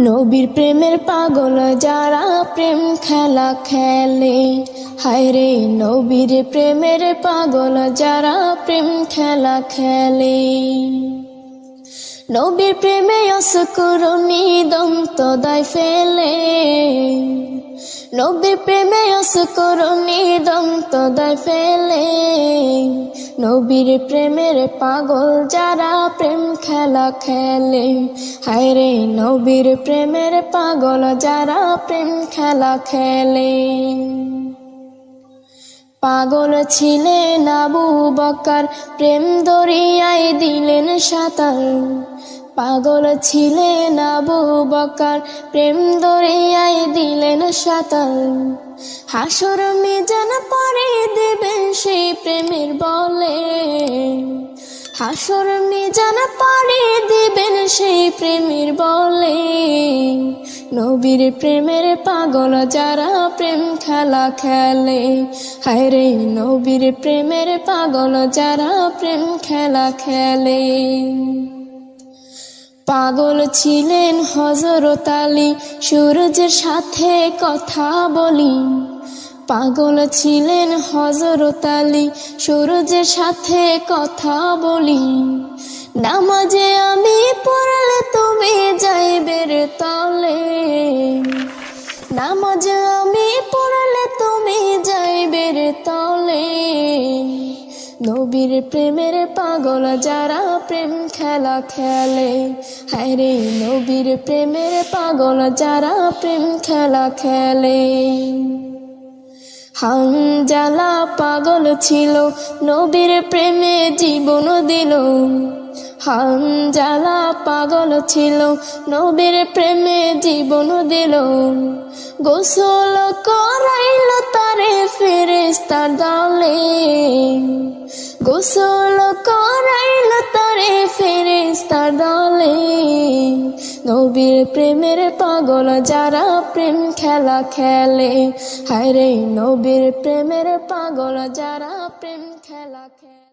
নবীর প্রেমের পাগল যারা প্রেম খেলা খেলে। হায় রে নবীর প্রেমের পাগল যারা প্রেম খেলা খেলে। নবীর প্রেমে অসকরণী দন্ত দায় ফেলে। নবীর প্রেমে অসকরণী দন্ত ফেলে। নবীর প্রেমের পাগল যারা প্রেম খেলা খেলে। হায় রে নবীর প্রেমের পাগল যারা প্রেম খেলা খেলে। পাগল ছিলেন আবু বকার, প্রেম দরিয়ায় দিলেন সাঁতার। পাগল ছিলেন আবু বকার। প্রেম দরিয়ায় দিলেন সাঁতার। হাসর মিজান পরে দেবেন সেই প্রেমের বলে। হাসর মিজান পরে দিবেন সেই প্রেমের বলে। নবীর প্রেমের পাগল যারা প্রেম খেলা খেলে। হায় রে নবীর প্রেমের পাগল যারা প্রেম খেলা খেলে। পাগল ছিলেন হজরত আলী সূরজের সাথে কথা বলি। পাগল ছিলেন হজরত আলী সূরজের সাথে কথা বলি। নামাজে আমি পড়লে তুমি যাইবের তলে। নামাজে আমি পড়লে তুমি যাইবের তলে। নবীর প্রেমের পাগল যারা প্রেম খেলা খেলে। হায় রে, নবীর প্রেমের পাগল যারা প্রেম খেলা খেলে। হানজালা পাগল ছিল, নবীর প্রেমে জীবন দিল। হানজালা পাগল ছিল, নবীর প্রেমে জীবন দিল। গোসল করাইল তারে ফেরেস্তার দলে গোসল করাইল তারে ফেরেস্তা দলে। নবীর প্রেমের পাগল যারা প্রেম খেলা খেলে। হায় রে নবীর প্রেমের পাগল যারা প্রেম খেলা খেলে।